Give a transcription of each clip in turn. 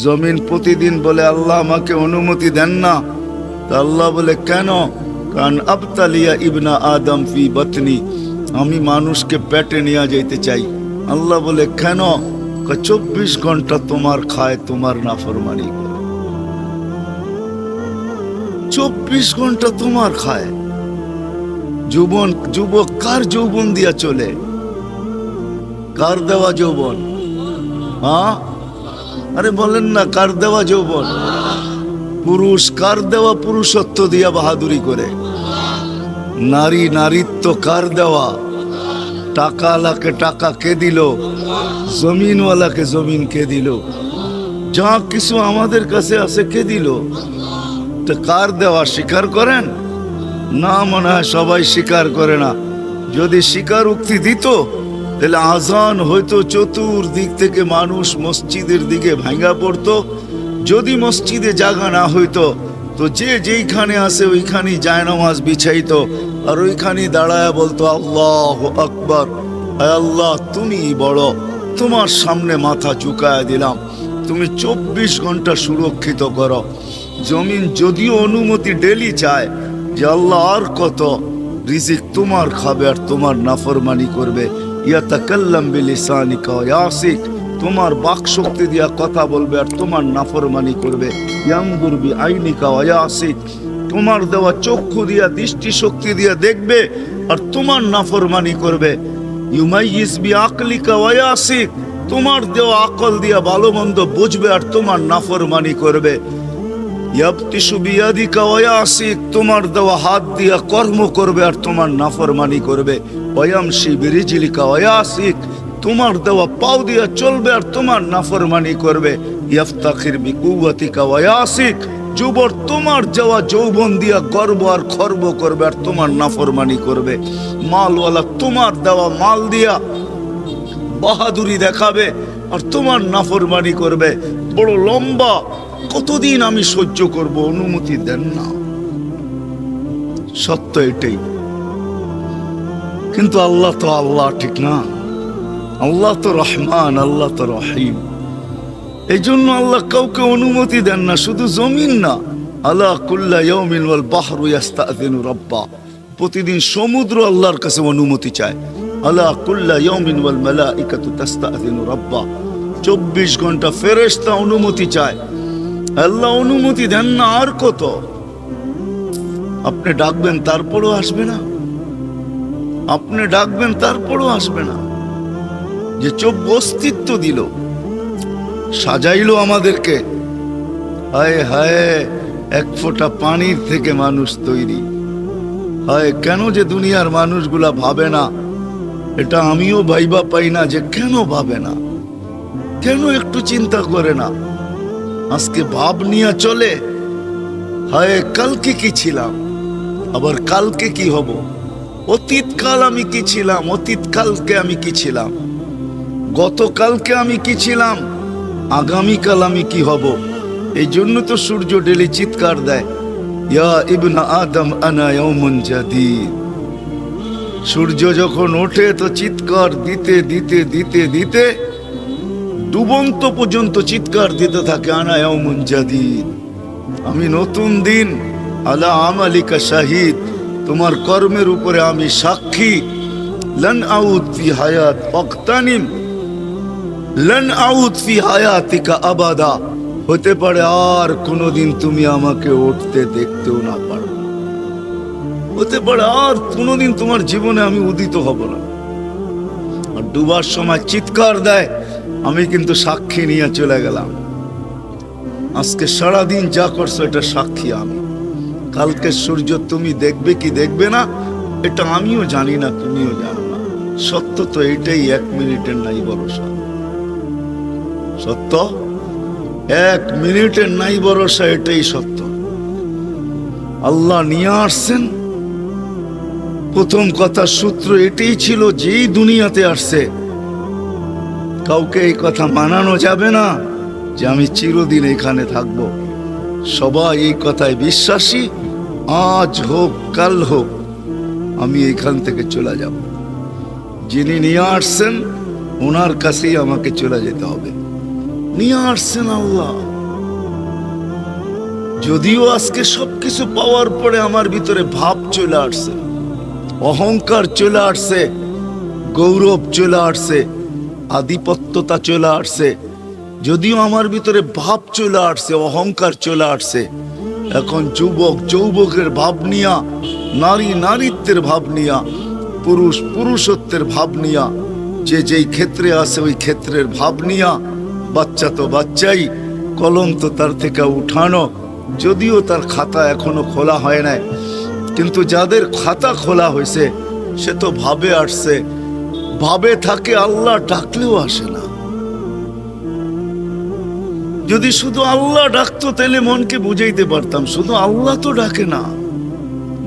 জমিন প্রতিদিন বলে আল্লাহ আমাকে অনুমতি দেন না। তা আল্লাহ বলে, কেন? কারণ আবতালিয়া ইবনা আদম ফি বতনি। আমি মানুষকে পেটে নিয়ে যাইতে চাই। আল্লাহ বলে, কেন? চব্বিশ ঘণ্টা তোমার খায়, তোমার নাফরমানি চব্বিশ ঘণ্টা তোমার খায়। যুবন, যুবক কার যৌবন দিয়া চলে? কার দেওয়া যৌবন? হ্যাঁ? আরে বলেন না, কার দেওয়া যৌবন? পুরুষ, কার দেওয়া পুরুষত্ব দিয়া বাহাদুরি করে? নারী, নারীত্ব কার দেওয়া? টাকালাকে টাকা কে দিল? জমিনওয়ালাকে জমিন কে দিল? যা কিছু আমাদের কাছে আছে কে দিল? তো কার দেওয়া স্বীকার করেন? না মনে হয় সবাই স্বীকার করে না। যদি স্বীকার উক্তি দিত তাহলে আজান হয়তো চতুর্দিক থেকে মানুষ মসজিদের দিকে ভাঙ্গা পড়তো। যদি মসজিদে জাগা না হইতো, তো যে যেইখানে আছে ওইখানেই জায়নামাজ বিছাইত। আর ওইখানেই দাঁড়ায় বলতো, আল্লাহ আকবর। আল্লাহ তুমি বড়। তোমার সামনে মাথা ঝুঁকায় দিলাম। তুমি চব্বিশ ঘণ্টা সুরক্ষিত করো। জমিন যদিও অনুমতি ডেলি চায় যে আল্লাহ আর কত। রিজিক তোমার খাবে আর তোমার নাফরমানি করবে। ইয়া তাকাল্লাম বিলিসানিকা, ইয়াসিক, তোমার বাক শক্তি দিয়া কথা বলবে আর তোমার নাফরমানি করবে। ইয়াঙ্গুর বি আইনিকা ওয়াসিক তোমার দেওয়া চক্ষু দিয়া দৃষ্টি শক্তি দিয়া দেখবে আর তোমার নাফরমানি করবে। ইউমাইয়িস বি আকলিকা ওয়াসিক তোমার দেওয়া আকল দিয়া ভালো মন্দ বুঝবে আর তোমার নাফরমানি করবে। তোমার দেওয়া হাত দিয়া কর্ম করবে আর তোমার নাফরমানি করবে। ওয়ামশি বিরিজিলিকা ওয়াসিক তোমার দেওয়া পাও দিয়া চলবে আর তোমার নাফরমানি করবে। ইয়াফতাখির বিকুয়াতিকা ওয়াসিক যুবর তোমার যাওয়া যৌবন দিয়া গর্ব আর খর্ব করবে আর তোমার নাফরমানি করবে। মালওয়ালা তোমার দেওয়া মাল দিয়া বাহাদুরি দেখাবে আর তোমার নাফরমানি করবে। বড় লম্বা কতদিন আমি সহ্য করব, অনুমতি দেন না। সত্য এটাই। কিন্তু আল্লাহ তো আল্লাহ, ঠিক না? আল্লাহ তো রহমান, আল্লাহ তো রহিম। এই জন্য আল্লাহ কাউকে অনুমতি দেন না, শুধু জমিন না। আল্লাহ কুল্লা বাহরু ইয়াস্তাযিনু রাব্বা। প্রতিদিন সমুদ্র আল্লাহর কাছে অনুমতি চায়। আল্লাহ কুল্লা ইয়াউমিন ওয়াল মালাইকাতু 24 ঘণ্টা ফেরেশতা অনুমতি চায়। আল্লাহ অনুমতি দেন না, আর কত? আপনি ডাকবেন, তারপরও আসবে না। আপনি ডাকবেন, তারপরও আসবে না। যে চোখ অস্তিত্ব দিল, সাজাইলো আমাদেরকে। হায় হায়, এক ফোঁটা পানির থেকে মানুষ তৈরি। হায়, কেন যে দুনিয়ার মানুষগুলা ভাবে না? এটা আমিও ভাইবা পাই না যে কেন ভাবে না? কেন একটু চিন্তা করে না? আজকে ভাব নিয়ে চলে। হায়, কালকে কি ছিলাম? আবার কালকে কি হব? অতীতকাল আমি কি ছিলাম? অতীতকালকে আমি কি ছিলাম? গতকালকে আমি কি ছিলাম? আগামীকাল আমি কি হব? এই জন্য তো সূর্য ডেলি চিৎকার দেয়, ইয়া ইবনা আদম আনা ইয়াউমুন জাদিদ। সূর্য যখন ওঠে তো চিৎকার দিতে দিতে দিতে দিতে ডুবন্ত পর্যন্ত চিৎকার দিতে থাকে, আনা ইয়াউমুন জাদিদ। আমি নতুন দিন, আলা আমালিকা শাহিদ, তোমার কর্মের উপরে আমি সাক্ষী। লন আউদ ফি হায়াত অক্তানিম লন আউদ ফি হায়াতিকা আবাদা। হতে পারে আর কোনোদিন তুমি আমাকে উঠতে দেখতেও না পারো। হতে পারে আর কোনোদিন তোমার জীবনে আমি উদিত হব না। আর ডুবার সময় চিৎকার দেয় আমি কিন্তু সাক্ষী নিয়ে চলে গেলাম। আজকে সারাদিন যা করছ, এটা সাক্ষী আমি। কালকে সূর্য তুমি দেখবে কি দেখবে না, এটা আমিও জানি না, তুমিও জানো না। সত্য তো এটাই, এক মিনিটের নাই ভরসা। সত্য? এক মিনিটের নাই ভরসা, এটাই সত্য। আল্লাহ নিয়ে আসছেন। প্রথম কথা সূত্র এটাই ছিল, যেই দুনিয়াতে আসছে কাউকে এই কথা মানানো যাবে না যে আমি চিরদিন এখানে থাকব। সবাই এই কথায় বিশ্বাসী। আজ হোক, কাল হোক, আমি এখান থেকে চলে যাব। যিনি নিয়ে আসছেন, ওনার কাছেই আমাকে চলে যেতে হবে। নিয়ে আসছেন আল্লাহ। যদিও আজকে সবকিছু পাওয়ার পরে আমার ভিতরে ভাব চলে আসছে, অহংকার চলে আসছে, গৌরব চলে আসছে আধিপত্যতা চলে আসছে। যদিও আমার ভিতরে ভাব চলে আসছে, অহংকার চলে আসছে। এখন যুবক যৌবকের ভাব নিয়া, নারী নারীত্বের ভাব নিয়া, পুরুষ পুরুষত্বের ভাব নিয়া, যে যেই ক্ষেত্রে আছে ওই ক্ষেত্রের ভাব নিয়া, বাচ্চা তো বাচ্চাই, কলম তো তার থেকে উঠানো, যদিও তার খাতা এখনও খোলা হয় নাই। কিন্তু যাদের খাতা খোলা হয়েছে, সে তো ভাবে আসছে ভাবে থাকে আল্লাহ ডাকলেও আসে না। যদি শুধু আল্লাহ ডাকতো, তাহলে মনকে বুঝাইতে পারতাম, শুধু আল্লাহ তো ডাকে না।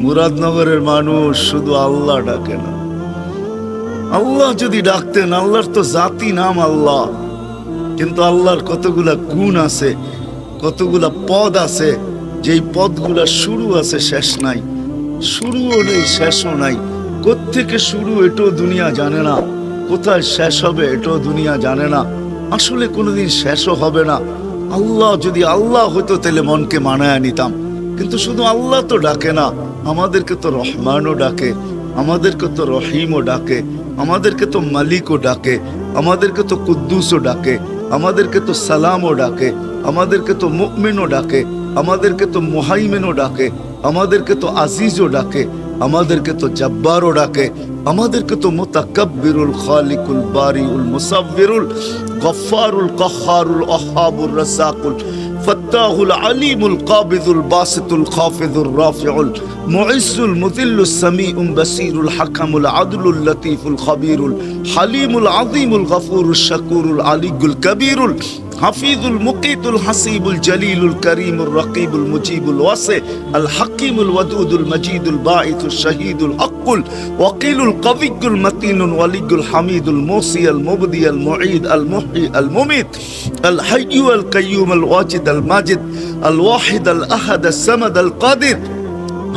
মুরাদনগরের মানুষ শুধু আল্লাহ ডাকে না। আল্লাহ যদি ডাকতেন, আল্লাহর তো জাতি নাম আল্লাহ। কিন্তু আল্লাহর কতগুলা গুণ আছে, কতগুলা পদ আছে, যেই পদগুলা শুরু আছে শেষ নাই, শুরুও নেই, শেষও নাই। কোত্থেকে শুরু এটাও দুনিয়া জানে না। কোথায় শেষ হবে এটাও দুনিয়া জানে না। আসলে কোনোদিন শেষও হবে না। আল্লাহ, যদি আল্লাহ হতো তাহলে মনকে মানায় নিতাম। কিন্তু শুধু আল্লাহ তো ডাকে না, আমাদেরকে তো রহমানও ডাকে, আমাদেরকে তো রহিমও ডাকে, আমাদেরকে তো মালিকও ডাকে, আমাদেরকে তো কুদ্দুসও ডাকে, আমাদেরকে তো সালামও ডাকে, আমাদেরকে তো মুকমিনও ডাকে, আমাদেরকে তো মুহাইমেনও ডাকে, আমাদেরকে তো আজিজও ডাকে আমাদেরকে তো জব্বারও ডাকে আমাদেরকে তো মুতাকাব্বিরুল খালিকুল বারিউল মুসাব্বিরুল গফফারুল কহ্হারুল ওহাবুর রাজ্জাকুল فتاه العليم القابض الباسط الخافض الرافع المعز المذل السميع بصير الحكم العدل اللطيف الخبير الحليم العظيم الغفور الشكور العلي الكبير حفيظ المقيت الحسيب الجليل الكريم الرقيب المجيب الواسع الحكيم الودود المجيد الباعث الشهيد الحق الوكيل القوي المتين الولي الحميد الموصي المبدي المعيد المحيي المميت الحي القيوم الواجد الماجد الواحد الأحد السمد القادر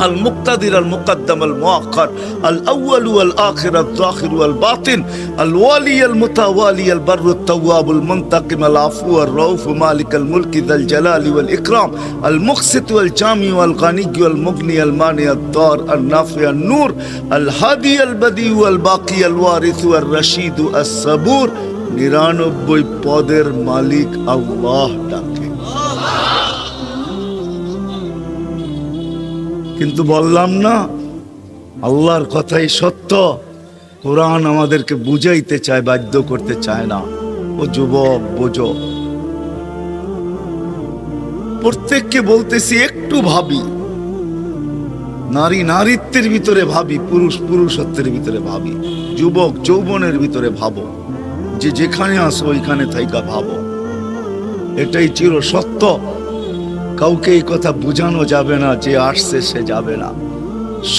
المقتدر المقدم المؤخر الأول والآخر الظاهر والباطن الوالي المتوالي البر التواب المنتقم العفو الرؤوف مالك الملك ذا الجلال والإكرام المقسط والجامع والغني والمغني المانع الضار النافع النور الهادي البديع والباقي الوارث والرشيد الصبور নিরানব্বই পদের মালিক আল্লাহ ডাকে কিন্তু বললাম না, আল্লাহর কথাই সত্য। কোরআন আমাদেরকে বুঝাইতে চায়, বাধ্য করতে চায় না। ও যুবক, বোঝো। প্রত্যেককে বলতেছি, একটু ভাবি। নারী নারীত্বের ভিতরে ভাবি, পুরুষ পুরুষত্বের ভিতরে ভাবি। যুবক যৌবনের ভিতরে ভাবো। যে যেখানে আসো, ওইখানে থাইকা ভাবো। এটাই চির সত্য কাউকে এই কথা বোঝানো যাবে না যে আসছে সে যাবে না।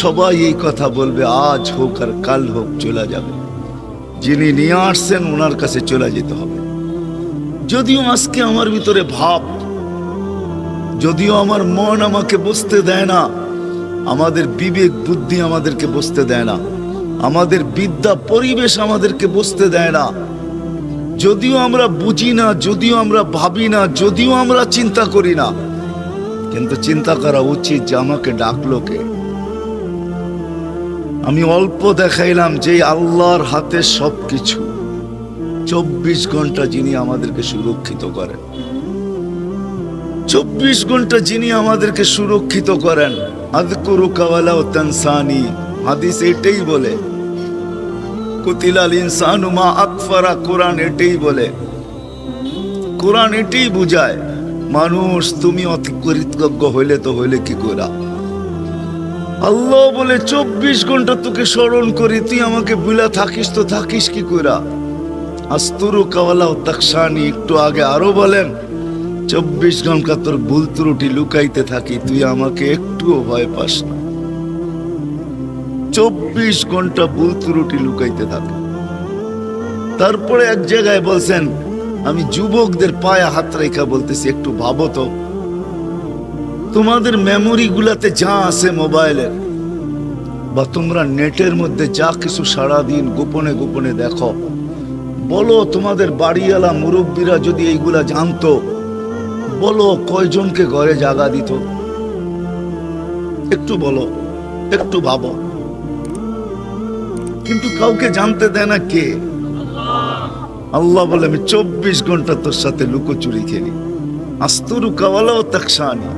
সবাই এই কথা বলবে, আজ হোক আর কাল হোক চলে যাবে। যিনি নিয়ে আসছেন, ওনার কাছে চলে যেতে হবে। যদিও আজকে আমার ভিতরে ভাব, যদিও আমার মন আমাকে বসতে দেয় না, আমাদের বিবেক, বুদ্ধি আমাদেরকে বসতে দেয় না, আমাদের বিদ্যা, পরিবেশ আমাদেরকে বসতে দেয় না। যদিও আমরা বুঝি না, যদিও আমরা ভাবি না, যদিও আমরা চিন্তা করি না কিন্তু চিন্তা করা উচিত যে আমাকে ডাকলো কে। আমি অল্প দেখাইলাম যে আল্লাহর হাতে সবকিছু। চব্বিশ ঘণ্টা যিনি আমাদেরকে সুরক্ষিত করেন। চব্বিশ ঘণ্টা যিনি আমাদেরকে সুরক্ষিত করেন। আদকুরু কাওয়ালা ও তানসানি। হাদিস এটাই বলে। কুতিলাল ইনসানু মা আকফারা। কোরআন এটাই বলে। কোরআন এটাই বুঝায়। মানুষ, তুমি অতি কৃতজ্ঞ হইলে তো হইলে কি করা আল্লাহ বলে, চব্বিশ ঘণ্টা তোকে স্মরণ করি, তুই আমাকে বুলা থাকিস তো থাকিস কি কইরা? আস্তুরু কাওয়ালা তাকসানি একটু আগে আরও বলেন, চব্বিশ ঘণ্টা তোর ভুল ত্রুটি লুকাইতে থাকি, তুই আমাকে একটুও ভয় পাস না। চব্বিশ ঘণ্টা ভুল ত্রুটি লুকাইতে থাকে। তারপরে এক জায়গায় বলছেন আমি যুবকদের পায়ে হাত রেখা বলতেছি, একটু ভাবো তো। তোমাদের মেমোরি গুলাতে যা আছে মোবাইলের, বা তোমরা নেটের মধ্যে যা কিছু সারাদিন গোপনে গোপনে দেখো, বলো তোমাদের বাড়িওয়ালা মুরব্বীরা যদি এইগুলা জানতো, বলো কয়জনকে ঘরে জাগা দিত। একটু বলো, একটু ভাবো। কিন্তু কাউকে জানতে দেয় না কে? আল্লাহ বলে, আমি চব্বিশ ঘণ্টা তোর সাথে লুকোচুরি খেলি। আস্তরু কাওয়ালাও তাকসানি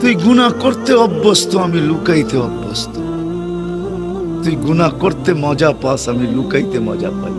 তুই গুণা করতে অভ্যস্ত, আমি লুকাইতে অভ্যস্ত। তুই গুণা করতে মজা পাস, আমি লুকাইতে মজা পাই।